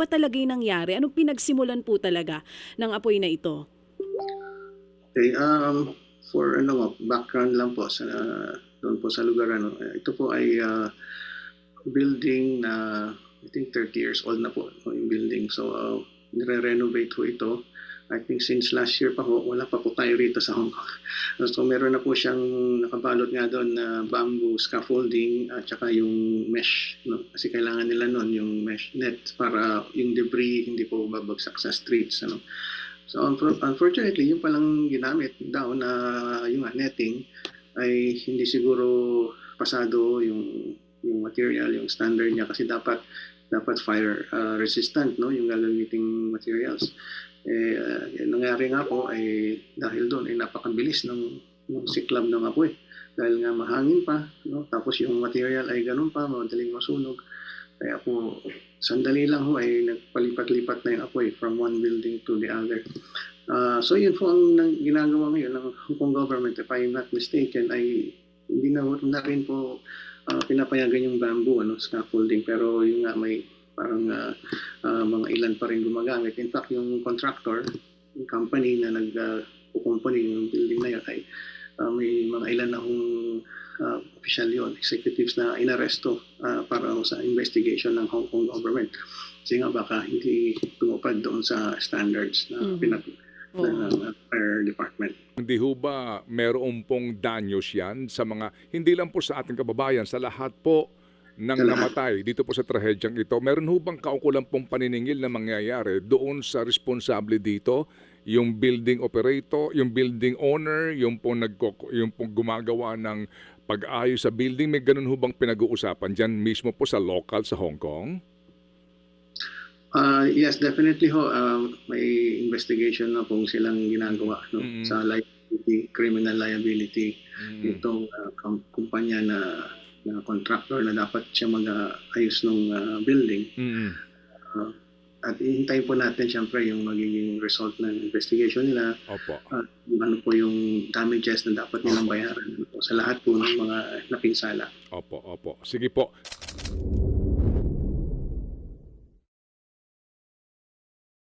ba talaga yung nangyari? Anong pinagsimulan po talaga ng apoy na ito? Okay, um, for ano background lang po sa doon po sa lugar ano. Ito po ay uh, building na I think 30 years old na po yung building. So uh, nire-renovate po ito. I think since last year pa ho, wala pa po tayo rito sa Hong Kong. So meron na po siyang nakabalot nga doon na bamboo scaffolding at saka yung mesh. No? Kasi kailangan nila noon yung mesh net para yung debris hindi po babagsak sa streets. Ano? So unfor- unfortunately, yung palang ginamit daw na yung netting ay hindi siguro pasado yung yung material, yung standard niya. Kasi dapat dapat fire uh, resistant no? Yung gagamiting materials. Eh uh, nangyari nga po ay dahil doon ay napakabilis ng ng siklab ng apoy. Dahil nga mahangin pa no? Tapos yung material ay ganun pa madaling masunog. Kaya po sandali lang ho ay nagpalipat-lipat na yung apoy from one building to the other. Uh, so yun po ang nang, ginagawa ngayon ng Hong Kong government, if I'm not mistaken, ay hindi na, na rin po uh, pinapayagan yung bamboo, ano, scaffolding, pero yung nga may parang uh, uh, mga ilan pa rin gumagamit. In fact, yung contractor, yung company na nag uh, company yung building na yun ay uh, may mga ilan na hong uh, official yun, executives na inaresto uh, para sa investigation ng Hong Kong government. Kasi nga baka hindi tumupad doon sa standards na Mhm. pinag Oo. ng uh, fire department. Hindi ho ba meron pong danyos yan sa mga, hindi lang po sa ating kababayan, sa lahat po ng namatay dito po sa trahedyang ito. Meron ho bang kaukulang pong paniningil na mangyayari doon sa responsable dito? Yung building operator, yung building owner, yung pong, nagko, yung pong gumagawa ng pag-ayos sa building, may ganun ho bang pinag-uusapan dyan mismo po sa local sa Hong Kong? Uh, yes, definitely ho. Um, may investigation na pong silang ginagawa no, Mhm. sa liability, criminal liability Mm. itong uh, kumpanya na na contractor na dapat siya mag-ayos ng building. Mm. Uh, at ihintayin po natin siyempre yung magiging result ng investigation nila Opo. at kung ano po yung damages na dapat nilang bayaran sa lahat po ng mga napinsala. Opo, opo. Sige po.